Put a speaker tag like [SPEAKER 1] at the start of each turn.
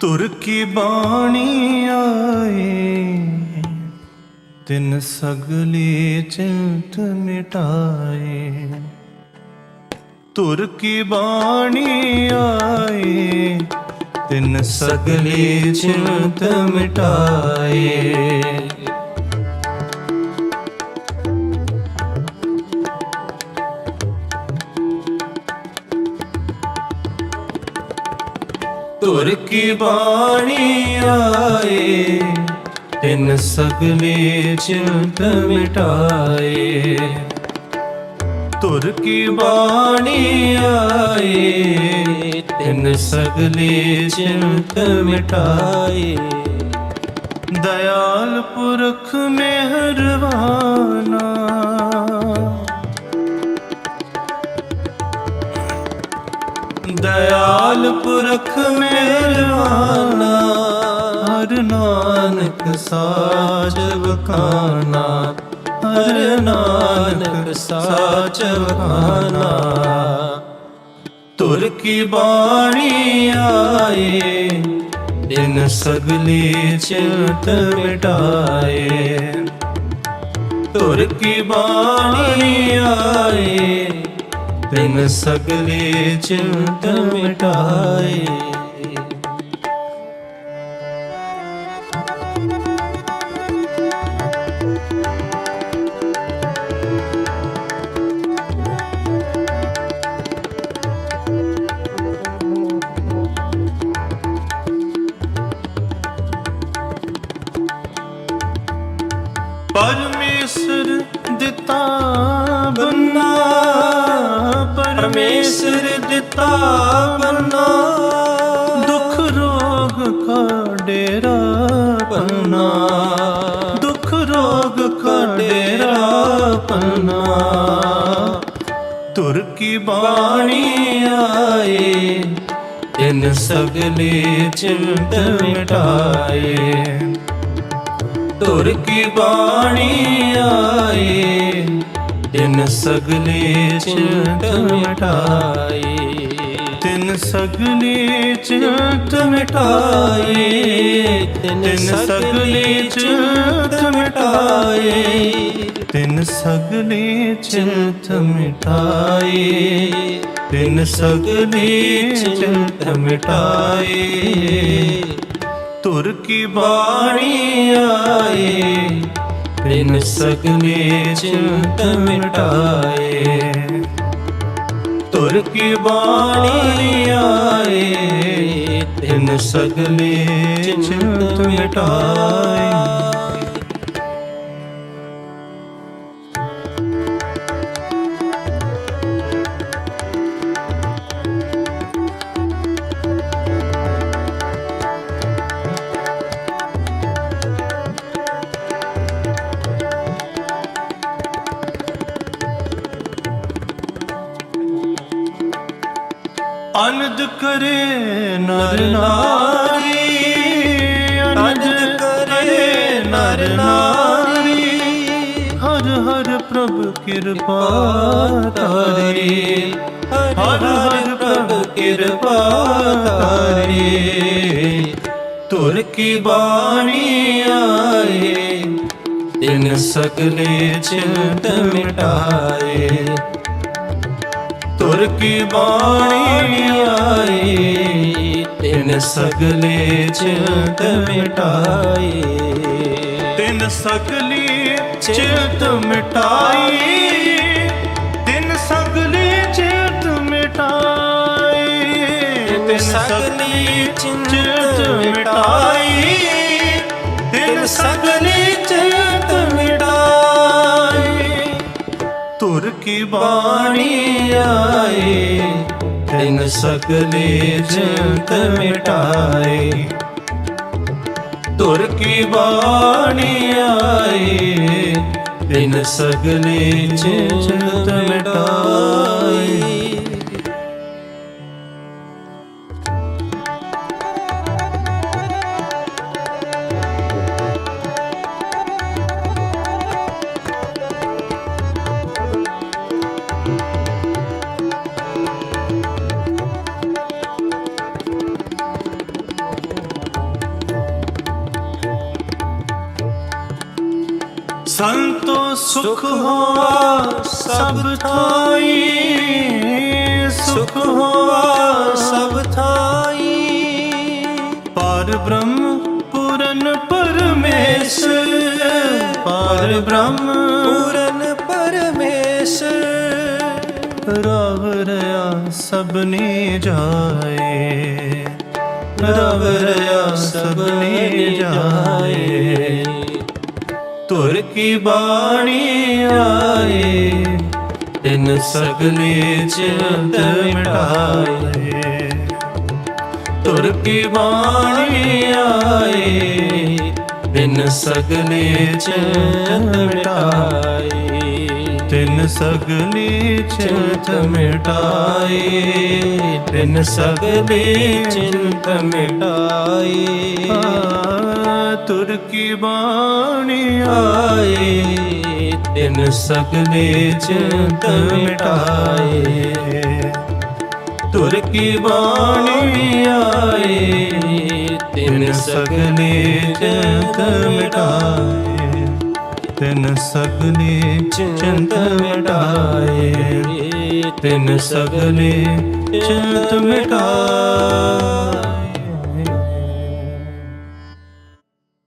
[SPEAKER 1] ਤੁਰ ਕੀ ਬਾਣੀ ਆਏ? ਤਿਨ ਸਗਲੀ ਚਿੰਤ ਮਿਟਾਏ। ਤੁਰ ਕੀ ਬਾਣੀ ਆਏ? ਤਿਨ ਸਗਲੀ ਚਿੰਤ ਮਿਟਾਏ। ਤੁਰ ਕੀ ਬਾਣੀ ਆਏ? ਤਿੰਨ ਸਗਲੇ ਚਿੰਤ ਮਿਟਾਏ। ਤੁਰ ਕੀ ਬਾਣੀ ਆਏ? ਤਿੰਨ ਸਗਲੇ ਚਿੰਤ ਮਿਟਾਏ। ਦਇਆਲ ਪੁਰਖ ਮਿਹਰਬਾਨਾ ਦਇਆਲ ਪੁਰਖ ਮਿਹਰਬਾਨਾ ਹਰ ਨਾਨਕ ਸਾਚ ਬਖਾਨਾ ਹਰ ਨਾਨਕ ਸਾਚ ਬਖਾਨਾ ਤੁਰ ਕੀ ਬਾਣੀ ਆਏ ਦਿਨ ਸਗਲੇ ਚਿੰਤ ਮਿਟਾਏ। ਤੁਰ ਕੀ ਬਾਣੀ ਆਏ ਤਿਨ ਸਗਲੇ ਚਿੰਤ ਮਿਟਾਏ। ਪਰਮੇਸ਼ਰ ਦਿੱਤਾ ਬੰਨਾ, ਪਰਮੇਸ਼ਰ ਦਿੱਤਾ ਬੰਨਾ। ਦੁੱਖ ਰੋਗ ਕਾ ਡੇਰਾ ਪੰਨਾ। ਦੁੱਖ ਰੋਗ ਕਾ ਡੇਰਾ ਪੰਨਾ। ਤੁਰ ਕੀ ਬਾਣੀ ਆਏ ਤਿਨ ਸਗਲੇ ਚਿੰਤ ਮਿਟਾਏ। ਤੁਰ ਕੀ ਬਾਣੀ ਆਏ? ਤਿਨ ਸਗਲੇ ਚਿੰਤ ਮਿਟਾਏ। ਤਿਨ ਸਗਲੇ ਚਿੰਤ ਮਿਟਾਏ। ਤਿਨ ਸਗਲੇ ਚਿੰਤ ਮਿਟਾਏ। ਤਿਨ ਸਗਲੇ ਚਿੰਤ ਮਿਟਾਏ। ਤਿਨ ਸਗਲੇ ਚਿੰਤ ਮਿਟਾਏ। ਤੁਰ ਕੀ ਬਾਣੀ ਆਏ? ਤਿਨ ਸਗਲੇ ਚਿੰਤ ਮਿਟਾਏ। ਤੁਰ ਕੀ ਬਾਣੀ ਆਏ? ਤਿਨ ਸਗਲੇ ਚਿੰਤ ਮਿਟਾਏ। ਅਨੰਦ ਕਰੇ ਨਰ ਨਾਰੀ ਅਨੰਦ ਕਰੇ ਨਰ ਨਾਰੀ। ਹਰ ਹਰ ਪ੍ਰਭ ਕਿਰਪਾ ਤਾਰੀ ਹਰ ਹਰ ਪ੍ਰਭ ਕਿਰਪਾ ਤਾਰੀ ਤੁਰ ਕੀ ਬਾਣੀ ਆਏ, ਤਿਨ ਸਗਲੇ ਚਿੰਤ ਮਿਟਾਏ। ਤੁਰ ਕੀ ਬਾਣੀ ਆਈ? ਤਿਨ ਸਗਲੇ ਚਿੰਤ ਮਿਟਾਈ। ਤਿਨ ਸਗਲੀ ਚਿੰਤ ਮਿਟਾਈ। ਤਿਨ ਸਗਲੀ ਚਿੰਤ ਮਿਟਾਈ। ਤਿਨ ਸਗਲੇ ਚਿੰਤ ਮਿਟਾਈ। ਕੀ ਬਾਣੀ ਆਏ? ਤਿਨ ਸਗਲੇ ਜੰਤ ਮਿਟਾਏ। ਤੁਰ ਕੀ ਬਾਣੀ ਆਏ? ਤਿਨ ਸਗਲੇ ਜੰਤ ਮਿਟਾਏ। ਸੰਤੋ ਸੁਖ ਹੋਆ, ਸਭ ਥਾਈ। ਸੁਖ ਹੋਆ, ਸਭ ਥਾਈ। ਪਰ ਬ੍ਰਹਮ ਪੂਰਨ ਪਰਮੇਸ਼, ਪਰ ਬ੍ਰਹਮ
[SPEAKER 2] ਪੂਰਨ ਪਰਮੇਸ਼।
[SPEAKER 1] ਰਵ ਰਿਆ ਸਭਨੀ ਜਾਏ। ਰਵ ਰਿਆ ਸਭਨੀ ਜਾਏ। ਤੁਰ ਕੀ ਬਾਣੀ ਆਏ, ਤਿੰਨ ਸਗਲੇ ਚਿੰਤ ਮਿਟਾਏ। ਤੁਰ ਕੀ ਬਾਣੀ ਆਏ, ਤਿਨ ਸਗਲੇ ਚਿੰਤ ਮਿਟਾਏ। ਤਿੰਨ ਸਗਲੀ ਚਿੰਤ ਮਿਟਾਏ, ਤਿੰਨ ਸਗਲੀ ਚਿੰਤ ਮਿਟਾਏ। ਤੁਰ ਕੀ ਬਾਣੀ ਆਏ, ਤਿੰਨ ਸਗਲੇ ਚਿੰਤ ਮਿਟਾਏ। ਤੁਰ ਕੀ ਬਾਣੀ ਆਏ, ਤਿਨ ਸਗਲੇ ਚਿੰਤ ਮਿਟਾਏ। ਤਿਨ ਸਗਲੇ ਚਿੰਤ ਮਿਟਾਏ। ਤਿਨ ਸਗਲੇ ਚੰਦ ਮਿਟਾਏ